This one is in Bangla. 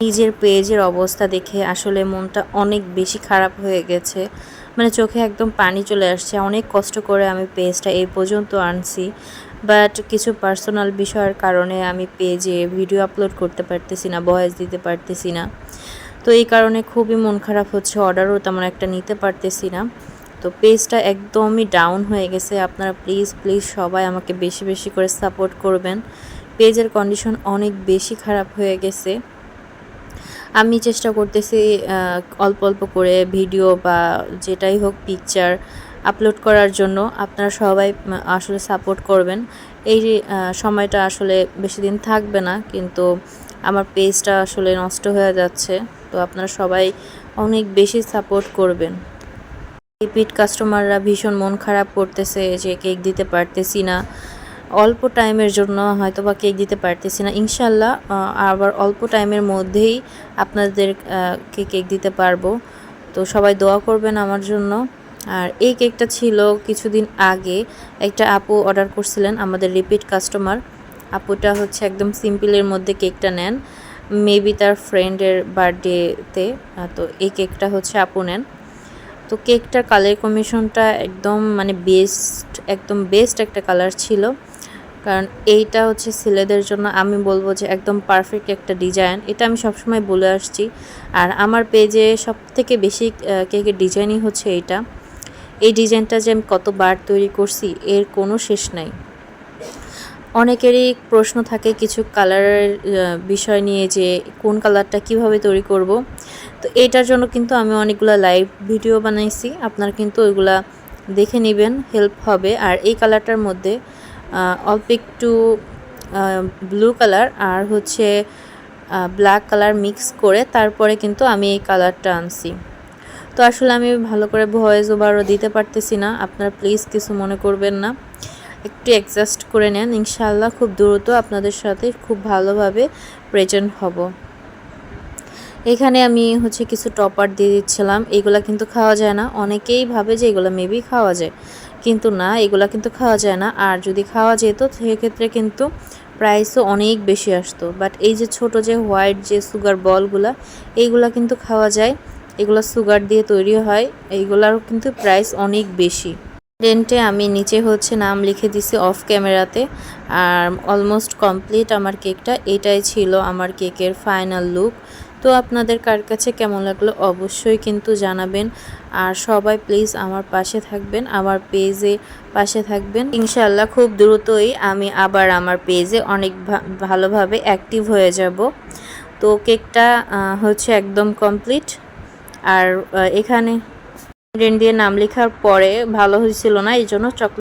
নিজের পেজের অবস্থা দেখে আসলে মনটা অনেক বেশি খারাপ হয়ে গেছে। মানে চোখে একদম পানি চলে আসছে। অনেক কষ্ট করে আমি পেজটা এই পর্যন্ত আনছি। বাট কিছু পার্সোনাল বিষয়ের কারণে আমি পেজে ভিডিও আপলোড করতে পারতেছি না ভয়েস দিতে পারতেছি না। তো এই কারণে খুবই মন খারাপ হচ্ছে। অর্ডারও তেমন একটা নিতে পারতেছি না। তো পেজটা একদমই ডাউন হয়ে গেছে। আপনারা প্লিজ প্লিজ সবাই আমাকে বেশি বেশি করে সাপোর্ট করবেন। পেজের কন্ডিশন অনেক বেশি খারাপ হয়ে গেছে। আমি চেষ্টা করতেছি অল্প অল্প করে ভিডিও বা যেটাই হোক পিকচার আপলোড করার জন্য। আপনারা সবাই আসলে সাপোর্ট করবেন। এই সময়টা আসলে বেশি দিন থাকবে না, কিন্তু আমার পেজটা আসলে নষ্ট হয়ে যাচ্ছে। তো আপনারা সবাই অনেক বেশি সাপোর্ট করবেন। রিপিট কাস্টমাররা ভীষণ মন খারাপ করতেছে যে কেক দিতে পারতেছি না। অল্প টাইমের জন্য হয়তো বা কেক দিতে পারতেছি না। ইনশাল্লাহ আবার অল্প টাইমের মধ্যেই আপনাদের কেক দিতে পারব। তো সবাই দোয়া করবেন আমার জন্য। আর এই কেকটা ছিল কিছুদিন আগে। একটা আপু অর্ডার করছিলেন আমাদের রিপিট কাস্টমার। আপুটা হচ্ছে একদম সিম্পলের মধ্যে কেকটা নেন। মেবি তার ফ্রেন্ডের বার্থডেতে তো এই কেকটা হচ্ছে আপু নেন। তো কেকটার কালার কমিশনটা একদম মানে বেস্ট, একদম বেস্ট একটা কালার ছিল। কারণ এইটা হচ্ছে ছেলেদের জন্য আমি বলব যে একদম পারফেক্ট একটা ডিজাইন এটা আমি সবসময় বলে আসছি। আর আমার পেজে সব থেকে বেশি কেকের ডিজাইনই হচ্ছে এইটা। এই ডিজাইনটা যে আমি কতবার তৈরি করছি, এর কোনো শেষ নাই। অনেকেরই প্রশ্ন থাকে কিছু কালারের বিষয় নিয়ে যে কোন কালারটা কীভাবে তৈরি করব। তো এটার জন্য কিন্তু আমি অনেকগুলো লাইভ ভিডিও বানাইছি। আপনারা কিন্তু ওইগুলা দেখে নেবেন হেল্প হবে। আর এই কালারটার মধ্যে অল্প একটু ব্লু কালার আর হচ্ছে ব্ল্যাক কালার মিক্স করে তারপরে কিন্তু আমি এই কালারটা আনছি। তো আসলে আমি ভালো করে ভয়েস ওভারও দিতে পারতেছি না, আপনারা প্লিজ কিছু মনে করবেন না। একটু অ্যাডজাস্ট করে নেন, ইনশাআল্লাহ খুব দ্রুত আপনাদের সাথে খুব ভালোভাবে প্রেজেন্ট হব। এখানে আমি হচ্ছে কিছু টপার দিয়ে দিচ্ছিলাম। এগুলা কিন্তু খাওয়া যায় না। অনেকেই ভাবে যে এগুলো মেবি খাওয়া যায়। কিন্তু না, এগুলা কিন্তু খাওয়া যায় না। আর যদি খাওয়া যেত, সেক্ষেত্রে কিন্তু প্রাইসও অনেক বেশি আসতো। বাট এই যে ছোট যে হোয়াইট যে সুগার বলগুলা এইগুলা কিন্তু খাওয়া যায়। এগুলো সুগার দিয়ে তৈরি হয়। এইগুলারও কিন্তু প্রাইস অনেক বেশি। রেন্টে আমি নিচে হচ্ছে নাম লিখে দিছি অফ ক্যামেরাতে আর অলমোস্ট কমপ্লিট আমার কেকটা এটাই ছিল আমার কেকের ফাইনাল লুক তো আপনাদের কার কাছে কেমন লাগল অবশ্যই কিন্তু জানাবেন। আর সবাই প্লিজ আমার পাশে থাকবেন, আমার পেজে পাশে থাকবেন। ইনশাল্লাহ খুব দ্রুতই আমি আবার আমার পেজে অনেক ভালোভাবে অ্যাক্টিভ হয়ে যাব। তো কেকটা হচ্ছে একদম কমপ্লিট আর এখানে ইনগ্রেডিয়েন্ট দিয়ে নাম লেখার পরে ভালো হয়েছিল না এই জন্য চকলেট